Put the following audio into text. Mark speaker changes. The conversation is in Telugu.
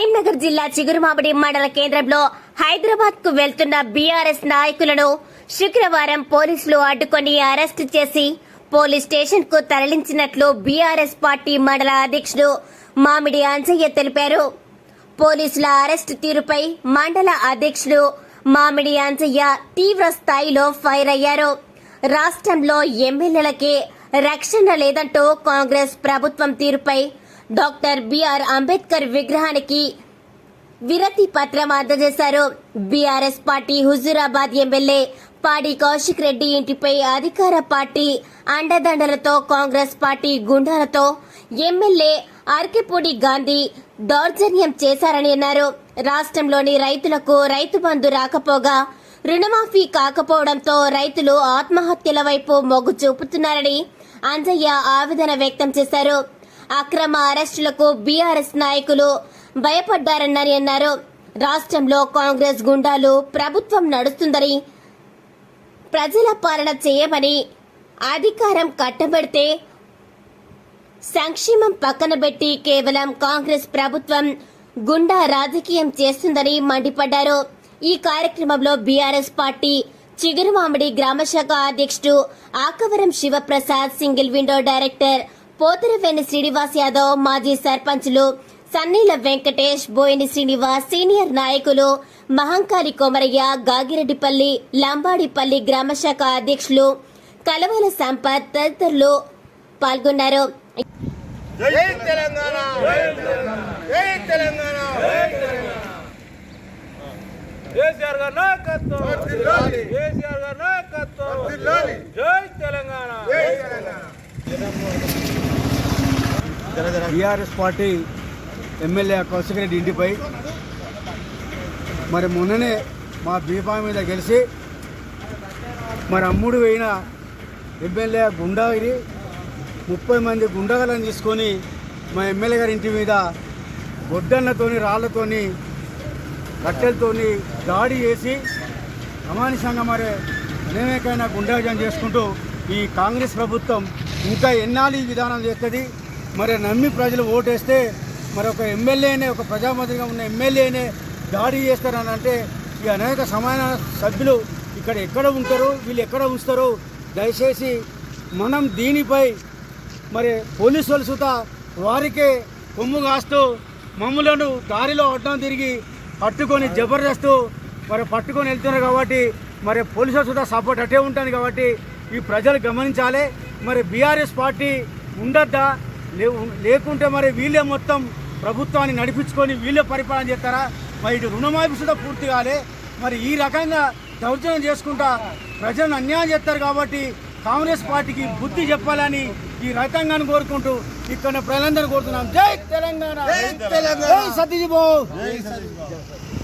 Speaker 1: కరీంనగర్ జిల్లా చిగురుమామిడి మండల కేంద్రంలో హైదరాబాద్కు వెళ్తున్న బీఆర్ఎస్ నాయకులను శుక్రవారం పోలీసులు అడ్డుకొని అరెస్టు చేసి పోలీస్ స్టేషన్కు తరలించినట్లు బీఆర్ఎస్ పార్టీ మండల అధ్యక్షుడు మామిడి అంజయ్య తెలిపారు. పోలీసుల అరెస్టు తీరుపై మండల అధ్యక్షుడు మామిడి అంజయ్య తీవ్ర స్థాయిలో ఫైర్ అయ్యారు. రాష్ట్రంలో ఎమ్మెల్యేలకే రక్షణ లేదంటూ కాంగ్రెస్ ప్రభుత్వం తీరుపై డాక్టర్ బిఆర్ అంబేద్కర్ విగ్రహానికి విరతి పత్రం అందజేశారు. బీఆర్ఎస్ పార్టీ హుజూరాబాద్ ఎమ్మెల్యే పాడి కౌశిక్ రెడ్డి ఇంటిపై అధికార పార్టీ అండదండలతో కాంగ్రెస్ పార్టీ గుండాలతో ఎమ్మెల్యే అర్కెపూడి గాంధీ దౌర్జన్యం చేశారని అన్నారు. రాష్ట్రంలోని రైతులకు రైతు బంధు రాకపోగా రుణమాఫీ కాకపోవడంతో రైతులు ఆత్మహత్యల వైపు మొగ్గు చూపుతున్నారని అంజయ్య ఆవేదన వ్యక్తం చేశారు. అక్రమ అరెస్టులకు బీఆర్ఎస్ నాయకులు భయపడ్డారని అన్నారు. రాష్ట్రంలో కాంగ్రెస్ గుండాలు ప్రభుత్వం నడుస్తుందని ప్రజల పాలన చేయమని అధికారం కట్టబెడితే సంక్షేమం పక్కన పెట్టి కేవలం కాంగ్రెస్ ప్రభుత్వం గుండా రాజకీయం చేస్తుందని మండిపడ్డారు. ఈ కార్యక్రమంలో బీఆర్ఎస్ పార్టీ చిగురుమామిడి గ్రామశాఖ అధ్యక్షుడు Akavaram Sivaprasad single window director Potharaveni Srinivas Yadav మాజీ సర్పంచులు సన్నీల వెంకటేష్ బోయిని శ్రీనివాస్ సీనియర్ నాయకులు మహంకాళి కొమరయ్య గాగిరెడ్డిపల్లి లంబాడిపల్లి గ్రామశాఖ అధ్యక్షులు కలవల సంపత్ తదితరులు పాల్గొన్నారు
Speaker 2: జై తెలంగాణ జై తెలంగాణ
Speaker 3: కేసీఆర్ గారి నాయకత్వం. కేసీఆర్ గారి నాయకత్వం
Speaker 2: వర్ధిల్లాలి.
Speaker 3: జై తెలంగాణ
Speaker 2: జై Telangana
Speaker 4: TRS party MLA Kaushik Reddy ఇంటిపై మరి మొన్ననే మా బీఫా మీద గెలిచి మరి అమ్ముడు పోయిన ఎమ్మెల్యే గుండాగిరి ముప్పై మంది గుండాగలను తీసుకొని మా ఎమ్మెల్యే గారి ఇంటి మీద గొడ్డన్నతోని రాళ్ళతోని కట్టెలతోని దాడి చేసి అమానుషంగా మరి అనేకైనా గుండాజం చేసుకుంటూ ఈ కాంగ్రెస్ ప్రభుత్వం ఇంకా ఎన్నాళ్ళు ఈ విధానం చేస్తుంది? మరి నమ్మి ప్రజలు ఓటేస్తే మరి ఒక ఎమ్మెల్యేనే ఒక ప్రజామంత్రిగా ఉన్న ఎమ్మెల్యేనే దాడి చేస్తారని అంటే ఈ అనేక సమాన సభ్యులు ఇక్కడ ఎక్కడ ఉంటారు వీళ్ళు ఎక్కడ ఉంచుతారు దయచేసి మనం దీనిపై మరి పోలీసు వాళ్ళు సుత వారికే కొమ్ము కాస్తూ మమ్ములను దారిలో అడ్డం తిరిగి పట్టుకొని జబర్దస్తు మరి పట్టుకొని వెళ్తున్నారు కాబట్టి మరి పోలీసులు సుత సపోర్ట్ అట్టే ఉంటుంది కాబట్టి ఈ ప్రజలు గమనించాలి. మరి బీఆర్ఎస్ పార్టీ ఉండద్దా? లేకుంటే మరి వీళ్ళే మొత్తం ప్రభుత్వాన్ని నడిపించుకొని వీళ్ళే పరిపాలన చేస్తారా? మరి ఇటు రుణమాఫీ సుత పూర్తి కాలే. మరి ఈ రకంగా దౌర్జన్యం చేసుకుంటా ప్రజలను అన్యాయం చేస్తారు కాబట్టి కాంగ్రెస్ పార్టీకి బుద్ధి చెప్పాలని ఈ రైతాంగాన్ని కోరుకుంటూ ఇక్కడ ప్రజలందరూ కోరుతున్నాం. జై తెలంగాణ.
Speaker 2: జై తెలంగాణ.
Speaker 4: జై సతీజీ బాబు.